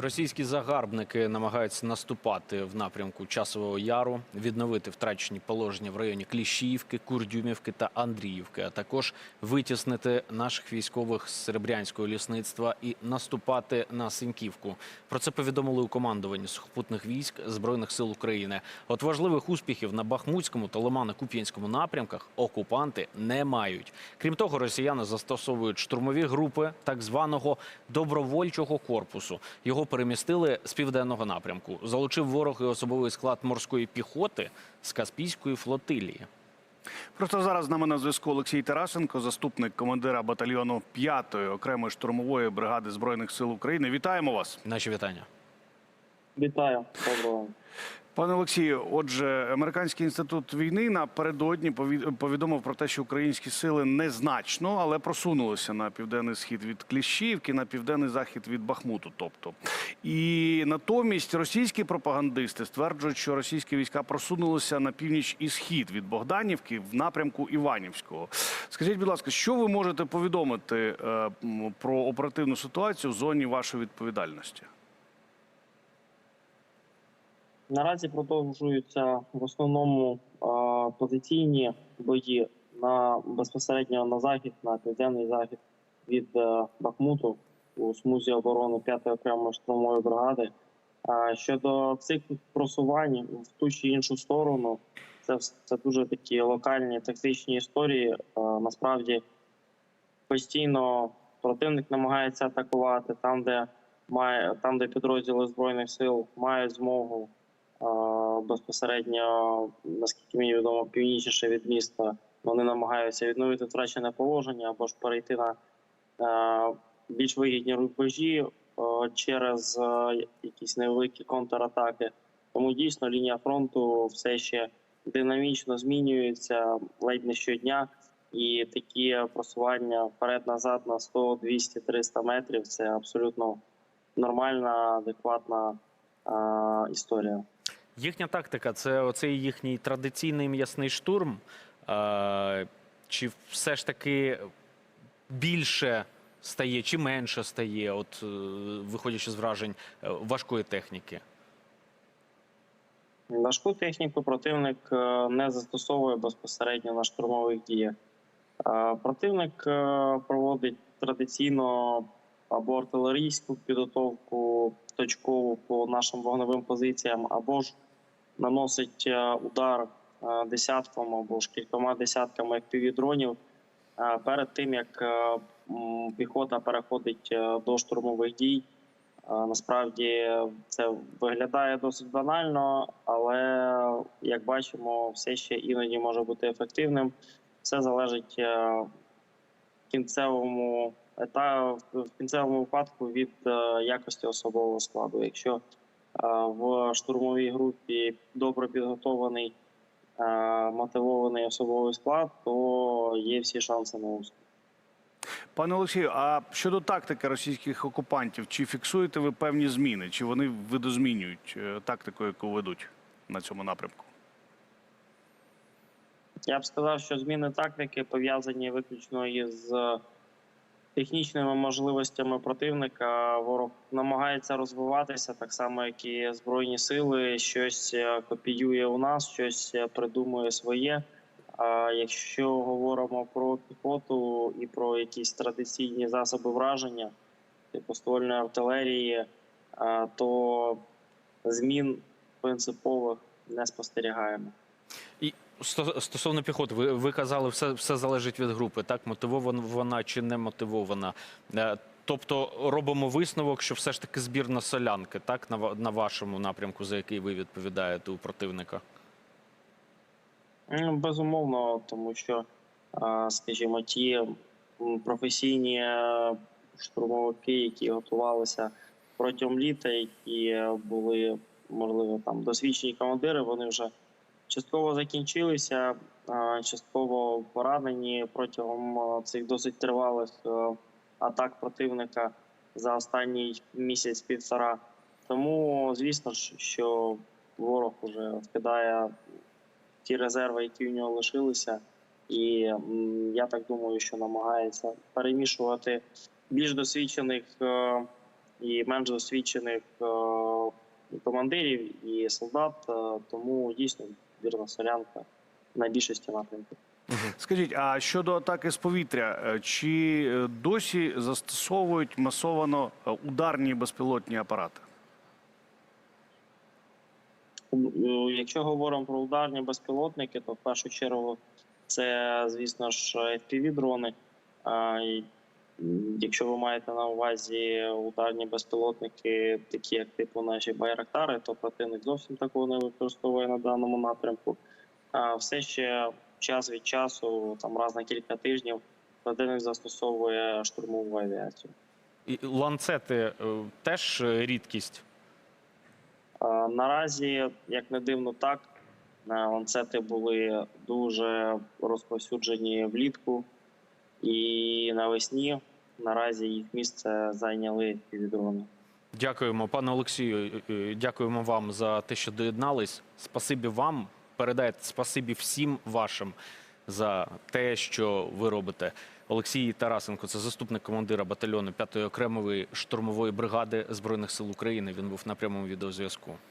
Російські загарбники намагаються наступати в напрямку Часового Яру, відновити втрачені положення в районі Кліщіївки, Курдюмівки та Андріївки, а також витіснити наших військових з Серебрянського лісництва і наступати на Синьківку. Про це повідомили у командуванні сухопутних військ збройних сил України. От важливих успіхів на Бахмутському та Лимано-Куп'янському напрямках окупанти не мають. Крім того, росіяни застосовують штурмові групи так званого добровольчого корпусу. Його перемістили з південного напрямку. Залучив ворог і особовий склад морської піхоти з Каспійської флотилії. Просто зараз з нами на зв'язку Олексій Тарасенко, заступник командира батальйону 5-ї окремої штурмової бригади збройних сил України. Вітаємо вас, Наші вітання. Вітаю, доброго. Пане Олексію. Отже, американський інститут війни напередодні пові- повідомив про те, що українські сили незначно, але просунулися на південний схід від Кліщівки, на південний захід від Бахмуту. Тобто, і натомість російські пропагандисти стверджують, що російські війська просунулися на північ і схід від Богданівки в напрямку Іванівського. Скажіть, будь ласка, що ви можете повідомити е, про оперативну ситуацію в зоні вашої відповідальності? Наразі продовжуються в основному позиційні бої на безпосередньо на захід, на південний захід від е, Бахмуту у смузі оборони 5-ї окремої штурмової бригади. Щодо цих просувань в ту чи іншу сторону, це, це дуже такі локальні тактичні історії. Насправді постійно противник намагається атакувати там, де має там, де підрозділи збройних сил мають змогу безпосередньо, наскільки мені відомо, північніше від міста. Вони намагаються відновити втрачене положення або ж перейти на е, більш вигідні рубежі е, через е, якісь невеликі контратаки. Тому дійсно лінія фронту все ще динамічно змінюється ледь не щодня. І такі просування вперед-назад на 100, 200, 300 метрів це абсолютно нормальна, адекватна е, історія. Їхня тактика це оцей їхній традиційний м'ясний штурм. Чи все ж таки більше стає, чи менше стає, от е, виходячи з вражень е, важкої техніки? Важку техніку противник е, не застосовує безпосередньо на штурмових діях. Противник проводить традиційно або артилерійську підготовку точкову по нашим вогневим позиціям, або ж наносить е, удар е, десятком або ж кількома десятками FPV-дронів е, перед тим, як піхота переходить до штурмових дій. Насправді це виглядає досить банально, але як бачимо, все ще іноді може бути ефективним. Все залежить кінцевому ета в кінцевому випадку від якості особового складу. Якщо в штурмовій групі добре підготований е, мотивований особовий склад, то є всі шанси на успіх. Пане Олексію, а щодо тактики російських окупантів, чи фіксуєте ви певні зміни? Чи вони видозмінюють е, тактику, яку ведуть на цьому напрямку? Я б сказав, що зміни тактики пов'язані виключно із технічними можливостями противника. Ворог намагається розвиватися так само, як і збройні сили. Щось е, копіює у нас, щось е, придумує своє. А якщо говоримо про піхоту і про якісь традиційні засоби враження, типу ствольної артилерії, то змін принципових не спостерігаємо. І стосовно піхоти, ви, ви казали, все, все залежить від групи, так? Мотивована вона чи не мотивована. Е, Тобто робимо висновок, що все ж таки збірна солянки, так, на, на вашому напрямку, за який ви відповідаєте у противника. Ну, Безумовно, тому що, скажімо, ті професійні е, штурмовики, які готувалися протягом літа, які е, були, можливо, там досвідчені командири, вони вже частково закінчилися, частково поранені протягом цих досить тривалих е, атак противника за останній місяць-півтора. Тому, звісно ж, що ворог уже вкидає ті резерви, які в нього лишилися, і я так думаю, що намагається перемішувати більш досвідчених е, і менш досвідчених е, командирів і солдат. Тому дійсно вірна солянка на більшості напрямків. Скажіть, а щодо атаки з повітря, е, чи е, досі застосовують масовано е, ударні безпілотні апарати? Ну, Якщо говоримо про ударні безпілотники, то в першу чергу це, звісно ж, і, м, Якщо ви маєте на увазі ударні безпілотники, такі як типу наші байрактари, то противник зовсім такого не використовує на даному напрямку. А все ще час від часу, там раз на кілька тижнів, противник застосовує штурмову авіацію. І ланцети е, теж рідкість. А, Наразі, як не дивно, так е, ланцети були дуже розповсюджені влітку і навесні. Наразі їх місце зайняли півдрони. Дякуємо, пане Олексію. Дякуємо вам за те, що доєднались. Спасибі вам. Передайте спасибі всім вашим за те, що ви робите. Олексій Тарасенко, це заступник командира батальйону 5-ї окремої штурмової бригади збройних сил України. Він був на прямому відеозв'язку.